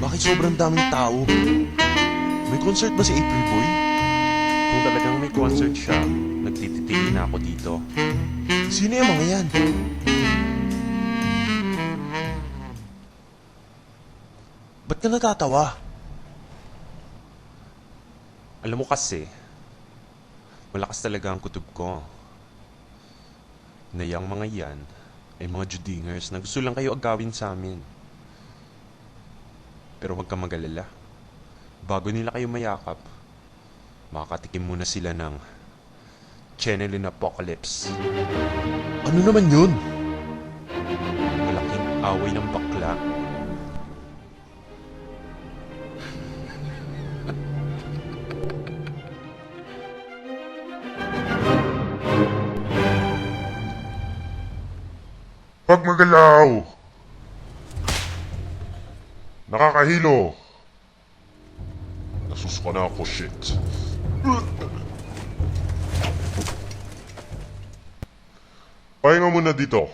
Bakit sobrang daming tao? May concert ba si April Boy? Kung talagang may concert siya, nagtititihi na ako dito. Sino yung mga yan? Ba't ka natatawa? Alam mo kasi, malakas talaga ang kutob ko. Na yung mga yan ay mga Judingers na gusto lang kayo agawin sa amin. Pero huwag kang magalala. Bago nila kayo mayakap, makakatikim muna sila ng Channeling Apocalypse. Ano naman yun? Malaking away ng bakla. Pag magalaw! Nakakahilo! Nasusuka na ako, shit. Pahinga muna dito.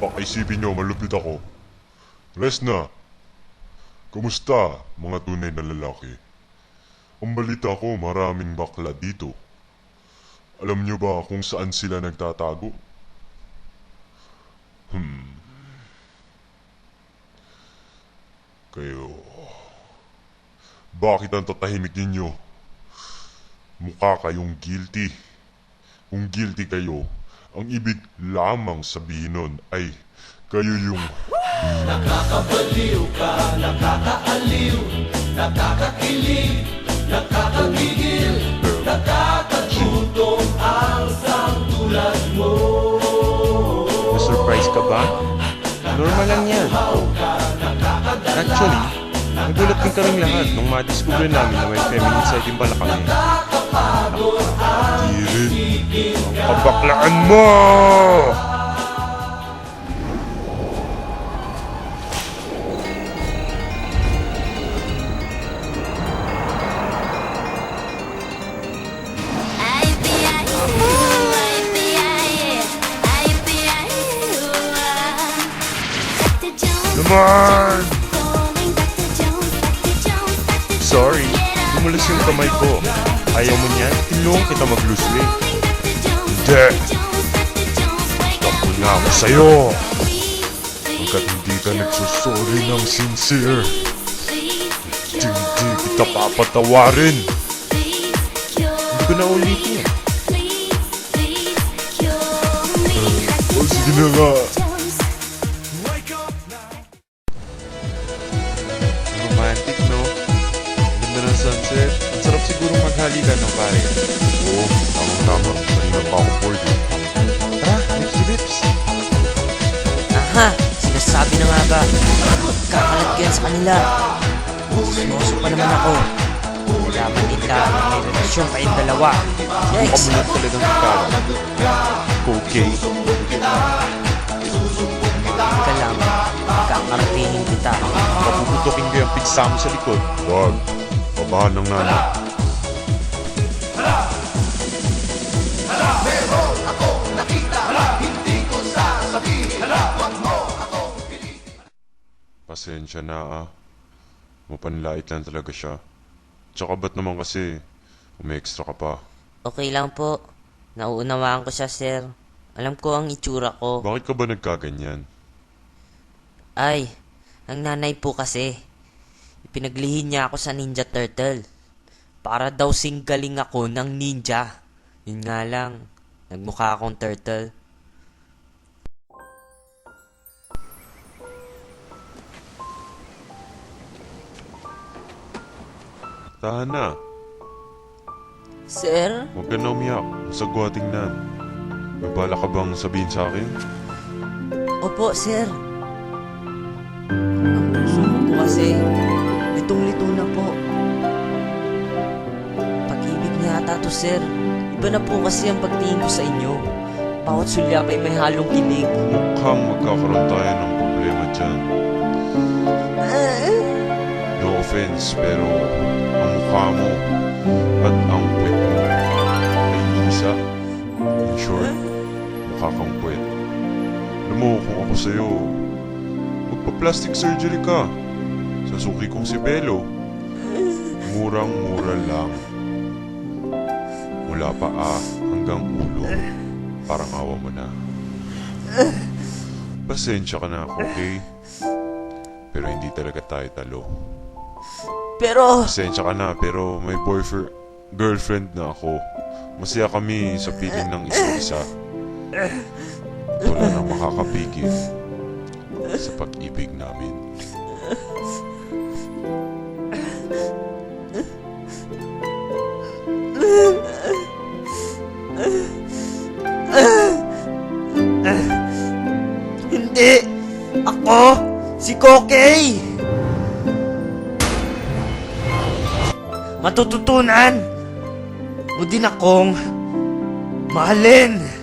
Baka isipin nyo, malupit ako. Rest na. Kumusta, mga tunay na lalaki? Ang balita ko, maraming bakla dito. Alam nyo ba kung saan sila nagtatago? Kayo... Bakit ang tatahimik ninyo? Mukha kayong guilty. Kung guilty kayo, ang ibig lamang sabihin nun ay kayo yung... Na-surprise ka ba? Normal lang yan. Actually, nagulat din kaming lahat nung madiscover namin na may feminine side din pala kami. Kirin. Ang kabaklaan mo! Naman! Sorry, dumulas yung kamay ko. Ayaw mo niyan? Tinulungan kita mag-lose weight. Hindi! Tapos na ako sa'yo! Hanggat hindi ka nagsusorry ng sincere, hindi kita papatawarin! Hindi ko na ulitin. O sige na nga! Maghalikan ng pare. Oo, tamang-tama. Kanina pa ako bored. eh. Tara, lips to lips. Aha! Sinasabi na nga ba? Kakalat ko yan sa kanila. Sinoso pa naman ako. Laman nila na may relasyon kayong dalawa. Yikes! Kamulat talagang kakalat. Okay. Ka lang. Kakaratingin kita. Papuputukin ko yung pigsa mo sa likod. Wag, babahan ng nanay. Pasensya na ah. Mapanlait lang talaga siya. Tsaka ba't naman kasi umi-extra ka pa? Okay lang po. Nauunawaan ko siya, sir. Alam ko ang itsura ko. Bakit ka ba nagkaganyan? Ay, ang nanay po kasi. Ipinaglihin niya ako sa Ninja Turtle. Para daw singgaling ako ng ninja. Yun nga lang, nagmukha akong turtle. Tahan na. Sir? Huwag ka na umiyak. Masagwa tingnan. May bala ka bang sabihin sa akin? Opo, sir. Ang puso ko po kasi, litong-lito na po. To, sir. Iba na po kasi ang pagtingin ko sa inyo. Bawat sulyap ay may halong kilig. Mukhang magkakaroon tayo ng problema dyan. No offense, pero ang mukha mo at ang puwet mo ay Lisa. nakakangkwet. Alam mo, kung ako sa'yo, magpa-plastic surgery ka. Sa suki kong si Belo. Murang-mura lang. Mula paa hanggang ulo. Parang awa mo na. Pasensya ka na, okay? Pero hindi talaga tayo talo. Pero, Pasensya ka na, pero may boyfriend, girlfriend na ako. Masaya kami sa piling ng isa't isa. Wala nang makakapigil sa pag-ibig namin. Si Kokey! Matututunan mo din akong mahalin!